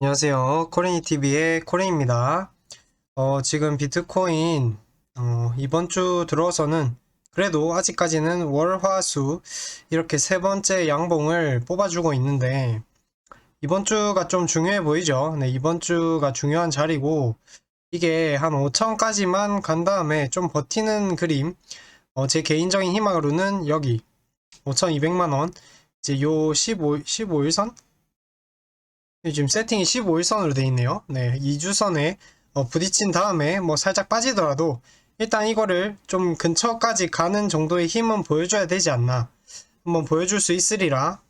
안녕하세요. 코레니TV의 코레입니다. 어, 지금 비트코인, 어, 이번 주 들어서는 그래도 아직까지는 월, 화, 수 이렇게 세 번째 양봉을 뽑아주고 있는데 이번 주가 좀 중요해 보이죠? 네, 이번 주가 중요한 자리고 이게 한 5천까지만 간 다음에 좀 버티는 그림 어, 제 개인적인 희망으로는 여기 5,200만 원 이제 요 15, 15일선? 지금 세팅이 15일선으로 돼 있네요. 네, 2주선에 어, 부딪힌 다음에 뭐 살짝 빠지더라도 일단 이거를 좀 근처까지 가는 정도의 힘은 보여줘야 되지 않나. 한번 보여줄 수 있으리라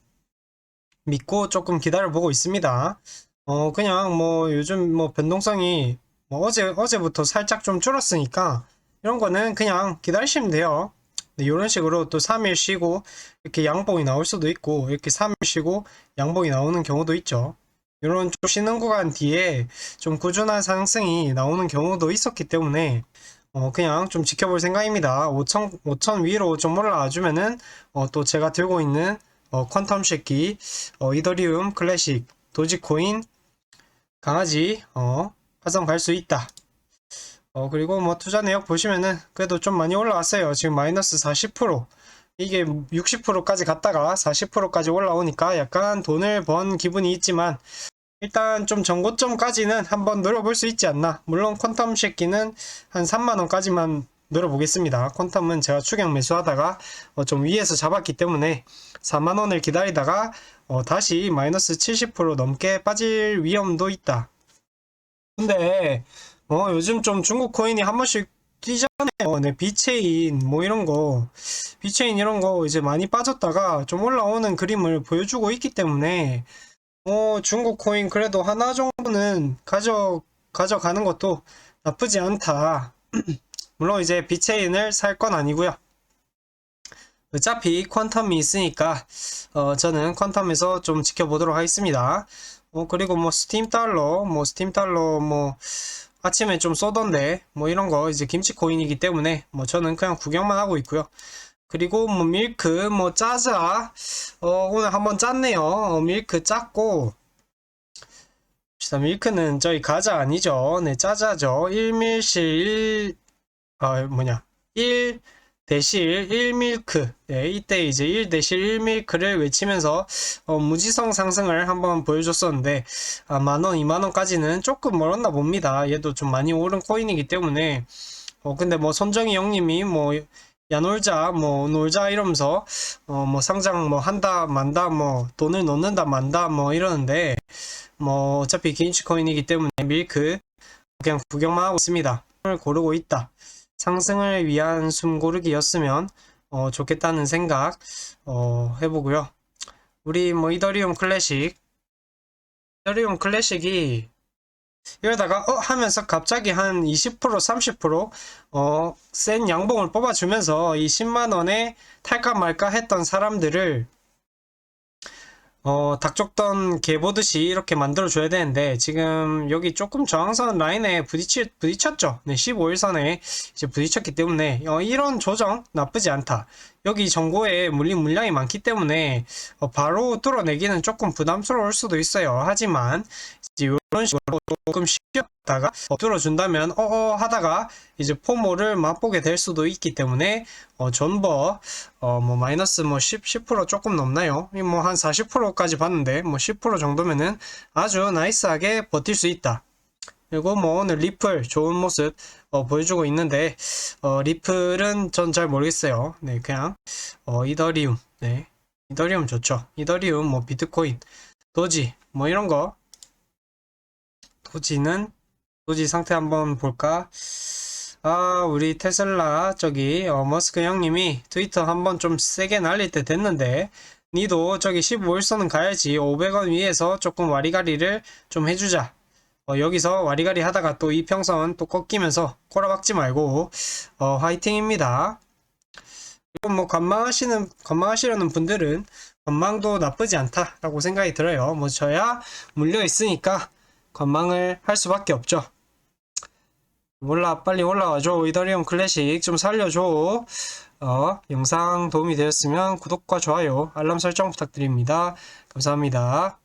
믿고 조금 기다려 보고 있습니다. 어, 그냥 뭐 요즘 뭐 변동성이 뭐 어제, 어제부터 살짝 좀 줄었으니까 이런 거는 그냥 기다리시면 돼요. 네, 이런 식으로 또 3일 쉬고 이렇게 양봉이 나올 수도 있고 이렇게 3일 쉬고 양봉이 나오는 경우도 있죠. 이런 좀 쉬는 구간 뒤에 좀 꾸준한 상승이 나오는 경우도 있었기 때문에 어 그냥 좀 지켜볼 생각입니다. 5천 5천 위로 좀 올라와 주면은 어 또 제가 들고 있는 어 퀀텀 새끼 어 이더리움 클래식 도지코인 강아지 어 화성 갈 수 있다. 어 그리고 뭐 투자 내역 보시면은 그래도 좀 많이 올라왔어요. 지금 마이너스 40% 이게 60%까지 갔다가 40%까지 올라오니까 약간 돈을 번 기분이 있지만 일단 좀 전고점까지는 한번 노려볼 수 있지 않나. 물론 퀀텀 새끼는 한 3만원까지만 노려보겠습니다. 퀀텀은 제가 추격 매수하다가 어, 좀 위에서 잡았기 때문에 4만원을 기다리다가 어, 다시 마이너스 70% 넘게 빠질 위험도 있다. 근데 어, 요즘 좀 중국 코인이 한 번씩 뛰잖아요. 네, 비체인 뭐 이런 거 비체인 이런 거 이제 많이 빠졌다가 좀 올라오는 그림을 보여주고 있기 때문에 어, 중국 코인 그래도 하나 정도는 가져, 가져가는 것도 나쁘지 않다. 물론 이제 비체인을 살 건 아니고요. 어차피 퀀텀이 있으니까 어, 저는 퀀텀에서 좀 지켜보도록 하겠습니다. 어, 그리고 뭐 스팀 달러, 뭐 스팀 달러 뭐 아침에 좀 쏘던데 뭐 이런 거 이제 김치 코인이기 때문에 뭐 저는 그냥 구경만 하고 있고요. 그리고 뭐 밀크 뭐 짜자. 어 오늘 한번 짰네요. 어, 밀크 짰고. 봅시다 밀크는 저희 가자 아니죠? 네 짜자죠. 1밀실 1 어, 뭐냐. 1 대실 1밀크 네 이때 이제 1 대실 1밀크를 외치면서 어, 무지성 상승을 한번 보여줬었는데 아, 만원 2만원까지는 조금 멀었나 봅니다 얘도 좀 많이 오른 코인이기 때문에 어 근데 뭐 손정희 형님이 뭐 야 놀자 뭐 놀자 이러면서 어 뭐 상장 뭐 한다 만다 뭐 돈을 넣는다 만다 뭐 이러는데 뭐 어차피 개인치 코인이기 때문에 밀크 그냥 구경만 하고 있습니다. 을 고르고 있다. 상승을 위한 숨고르기였으면 어 좋겠다는 생각 어 해보고요. 우리 뭐 이더리움 클래식 이더리움 클래식이 이러다가 어 하면서 갑자기 한 20% 30% 어, 센 양봉을 뽑아주면서 이 10만 원에 탈까 말까 했던 사람들을 어, 닭족던 개 보듯이 이렇게 만들어줘야 되는데, 지금 여기 조금 저항선 라인에 부딪히, 부딪혔죠? 네, 15일선에 이제 부딪혔기 때문에, 어, 이런 조정 나쁘지 않다. 여기 정보에 물린 물량이 많기 때문에, 어, 바로 뚫어내기는 조금 부담스러울 수도 있어요. 하지만, 이제 이런 식으로 조금 쉬었다가 어, 뚫어준다면, 어어 하다가 이제 포모를 맛보게 될 수도 있기 때문에, 어, 존버, 어, 뭐, 마이너스 뭐 10, 10% 조금 넘나요? 뭐, 한 40%까지 봤는데, 뭐, 10% 정도면은 아주 나이스하게 버틸 수 있다. 그리고 뭐, 오늘 리플 좋은 모습, 어, 보여주고 있는데, 어, 리플은 전 잘 모르겠어요. 네, 그냥, 어, 이더리움, 네. 이더리움 좋죠. 이더리움, 뭐, 비트코인, 도지, 뭐, 이런 거. 도지는, 도지 상태 한번 볼까? 아, 우리 테슬라 저기 어, 머스크 형님이 트위터 한번 좀 세게 날릴 때 됐는데 니도 저기 15일선은 가야지 500원 위에서 조금 와리가리를 좀 해주자. 어, 여기서 와리가리 하다가 또 이평선 또 꺾이면서 꼬라박지 말고 어, 화이팅입니다. 그리고 뭐 관망하시는 관망하시려는 분들은 관망도 나쁘지 않다라고 생각이 들어요. 뭐 저야 물려 있으니까 관망을 할 수밖에 없죠. 몰라 빨리 올라와줘 이더리움 클래식 좀 살려줘 어 영상 도움이 되었으면 구독과 좋아요 알람 설정 부탁드립니다 감사합니다